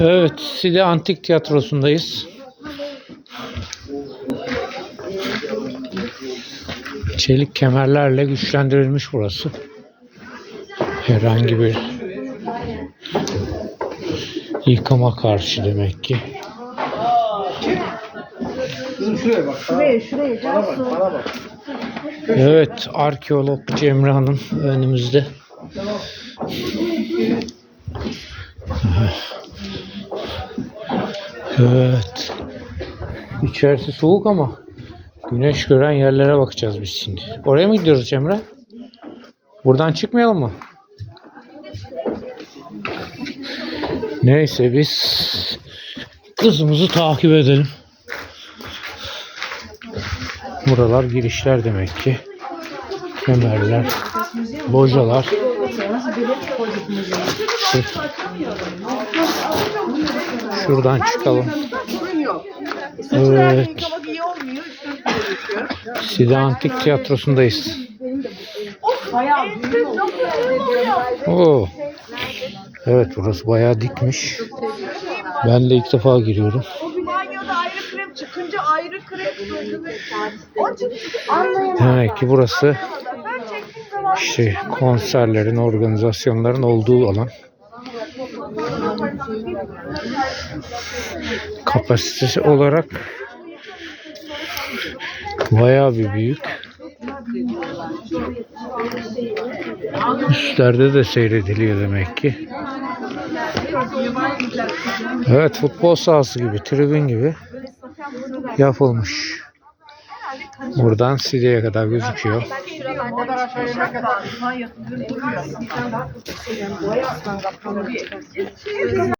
Evet, Side Antik Tiyatrosu'ndayız. Çelik kemerlerle güçlendirilmiş burası. Herhangi bir yıkama karşı demek ki. Evet, arkeolog Cemre Hanım önümüzde. Evet. İçerisi soğuk ama güneş gören yerlere bakacağız biz şimdi. Oraya mı gidiyoruz Cemre? Buradan çıkmayalım mı? Neyse biz kızımızı takip edelim. Buralar girişler demek ki. Kemerler, bocalar. Şu- Şuradan çıkalım. Evet. Side Antik Tiyatrosu'ndayız. Oo. Evet burası bayağı dikmiş. Ben de ilk defa giriyorum. Demek ki burası işte konserlerin, organizasyonların olduğu alan. Kapasitesi olarak bayağı bir büyük. Üstlerde de seyrediliyor demek ki. Evet futbol sahası gibi, tribün gibi yapılmış. Buradan Side'ye kadar gözüküyor.